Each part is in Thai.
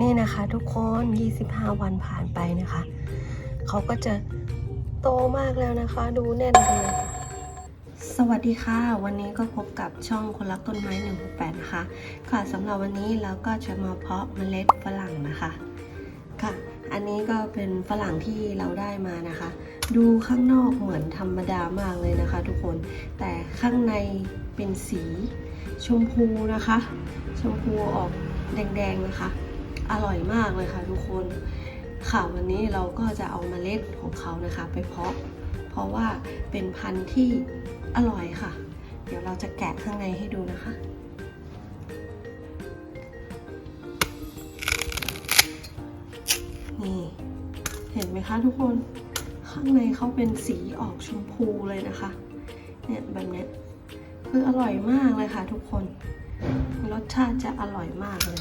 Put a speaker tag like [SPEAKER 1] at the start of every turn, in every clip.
[SPEAKER 1] นี่นะคะทุกคน 25 วันผ่านไปนะคะ เขาก็จะโตมากแล้วนะคะ ดูแน่นเลย สวัสดีค่ะ วันนี้ก็พบกับช่องคนรักต้นไม้ 168 นะคะ ค่ะสำหรับวันนี้เราก็จะมาเพาะเมล็ดฝรั่งนะคะ ค่ะ อันนี้ก็เป็นฝรั่งที่เราได้มานะคะ ดูข้างนอกเหมือนธรรมดามากเลยนะคะ ทุกคน แต่ข้างในเป็นสีชมพูนะคะ ชมพูออกแดงๆนะคะ อร่อยมากเลยค่ะทุกคน ค่ะวันนี้เราก็จะเอามาเมล็ดของเขานะคะ ไปเพาะ เพราะว่าเป็นพันธุ์ที่อร่อยค่ะ เดี๋ยวเราจะแกะข้างในให้ดูนะคะนี่เห็นไหมคะทุกคนข้างในเขาเป็นสีออกชมพูเลยนะคะ เนี่ยแบบเนี้ยคืออร่อยมากเลยค่ะทุกคน รสชาติจะอร่อยมากเลย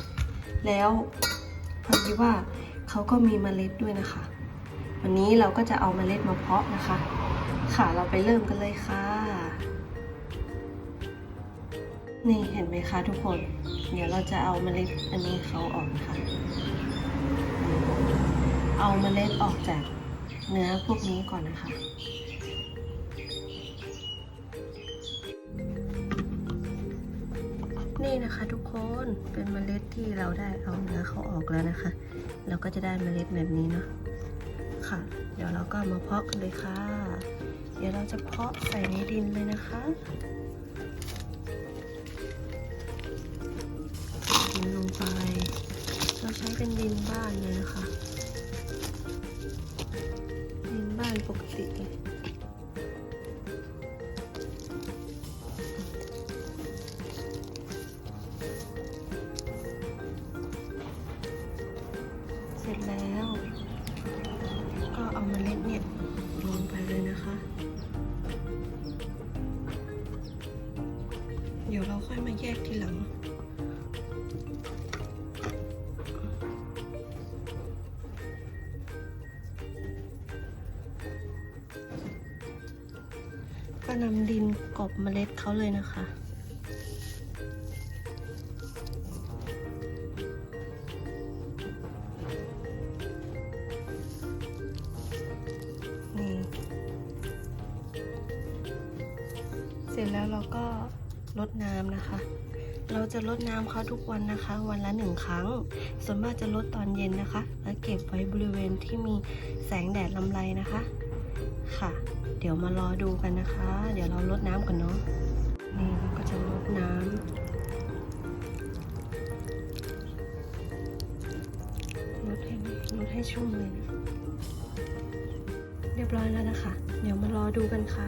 [SPEAKER 1] แล้ว พอดีว่าเขาก็มีเมล็ดด้วยนะคะ วันนี้เราก็จะเอาเมล็ดมาเพาะนะคะ ค่ะเราไปเริ่มกันเลยค่ะ นี่เห็นไหมคะทุกคน เดี๋ยวเราจะเอาเมล็ดอันนี้เขาออกนะคะเอาเมล็ดออกจากเนื้อพวกนี้ก่อนนะคะนี่นะคะทุกคนเป็นเมล็ดที่เราได้เอาเนื้อเขา ออกแล้วนะคะ เราก็จะได้เมล็ดแบบนี้เนาะค่ะ เดี๋ยวเราก็มาเพาะกันเลยค่ะ เดี๋ยวเราจะเพาะใส่ในดินเลยนะคะดินลงไป เราใช้เป็นดินบ้านเลยนะคะ ดินบ้านปกติเลย็จแล้ว ก็เอาเมล็ดเนี่ยลงไปเลยนะคะ เดี๋ยวเราค่อยมาแยกทีหลังก็นำดินกลบเมล็ดเขาเลยนะคะ เสร็จแล้วเราก็ลดน้ำนะคะ เราจะลดน้ำเขาทุกวันนะคะ วันละหนึ่งครั้ง ส่วนมากจะลดตอนเย็นนะคะ แล้วเก็บไว้บริเวณที่มีแสงแดดลำไรนะคะ ค่ะ เดี๋ยวมารอดูกันนะคะ เดี๋ยวเราลดน้ำกันเนาะ นี่เราก็จะลดน้ำลดให้ลดให้ชุ่มเลยนะ เรียบร้อยแล้วนะคะ เดี๋ยวมารอดูกันค่ะ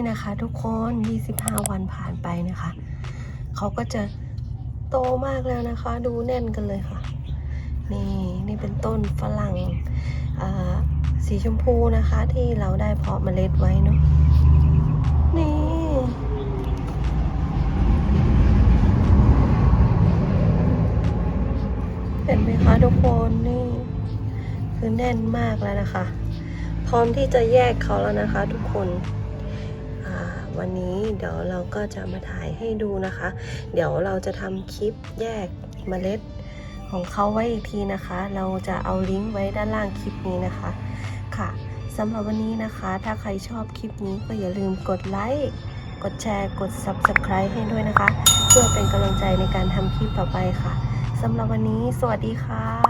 [SPEAKER 1] นี่นะคะทุกคน 25 วันผ่านไปนะคะ เขาก็จะโตมากแล้วนะคะ ดูแน่นกันเลยค่ะ นี่นี่เป็นต้นฝรั่งสีชมพูนะคะ ที่เราได้เพาะเมล็ดไว้เนาะ นี่เห็นไหมคะทุกคนนี่ คือแน่นมากแล้วนะคะ พร้อมที่จะแยกเขาแล้วนะคะทุกคน วันนี้เดี๋ยวเราก็จะมาถ่ายให้ดูนะคะ เดี๋ยวเราจะทำคลิปแยกเมล็ดของเขาไว้อีกทีนะคะ เราจะเอาลิงก์ไว้ด้านล่างคลิปนี้นะคะค่ะสำหรับวันนี้นะคะ ถ้าใครชอบคลิปนี้ก็อย่าลืมกดไลค์กดแชร์กด Subscribe ให้ด้วยนะคะ เพื่อเป็นกำลังใจในการทำคลิปต่อไปค่ะสำหรับวันนี้ สวัสดีค่ะ